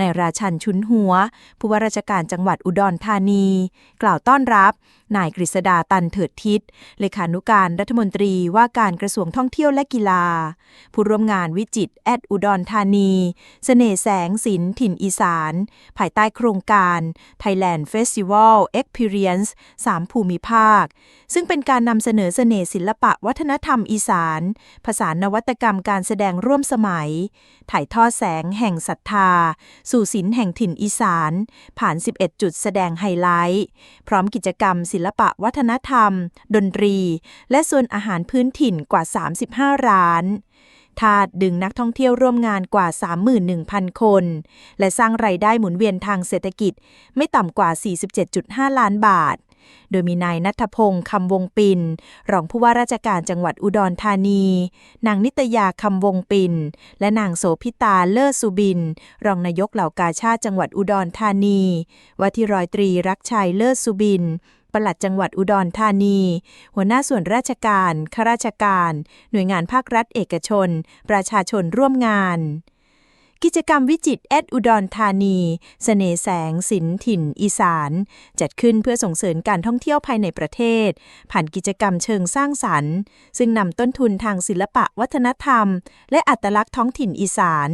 นายราชันชุนหัว ผู้ว่าราชการจังหวัดอุดรธานี กล่าวต้อนรับ นายกฤษดาตันเถิดทิศเลขานุการรัฐมนตรีว่าการกระทรวงท่องเที่ยวและกีฬา ผู้ร่วมงานวิจิตรแอดอุดรธานี เสน่ห์แสงสินถิ่นอีสาน ภายใต้โครงการ Thailand Festival Experience 3 ภูมิภาค ซึ่งเป็นการนำเสนอเสน่ห์ศิลปะวัฒนธรรมอีสาน ผสานนวัตกรรมการแสดงร่วมสมัย ถ่ายทอดแสงแห่งศรัทธาสู่ศิลป์แห่งถิ่นอีสาน ผ่าน 11 จุดแสดงไฮไลท์ พร้อมกิจกรรม ศิลปะวัฒนธรรม ดนตรี และส่วนอาหารพื้นถิ่นกว่า 35 ร้านทาดดึงนักท่องเที่ยวร่วมงานกว่า 31,000 คน และสร้างไรายได้หมุนเวียนทางเศรษฐกิจไม่ต่ำกว่า 47.5 ล้านบาท โดยมีนายนัทพงศ์คำวงปินรองผู้ว่าราชการจังหวัดอุดรธานี นางนิตยาคำวงปินและนางโสพิตาเลิศสุบิน รองนายกเหล่ากาชาติจังหวัดอุดรธานีว่าที่ร้อยตรีรักชัยเลิศสุบินปลัดจังหวัดอุดรธานี หัวหน้าส่วนราชการ ข้าราชการ หน่วยงานภาครัฐเอกชน ประชาชนร่วมงาน กิจกรรมวิจิตแอดอุดรธานีเสน่แสงสินถิ่น อีสาน จัดขึ้นเพื่อส่งเสริมการท่องเที่ยวภายในประเทศ ผ่านกิจกรรมเชิงสร้างสรรค์ ซึ่งนำต้นทุนทางศิลปะวัฒนธรรม และอัตลักษณ์ท้องถิ่นอีสาน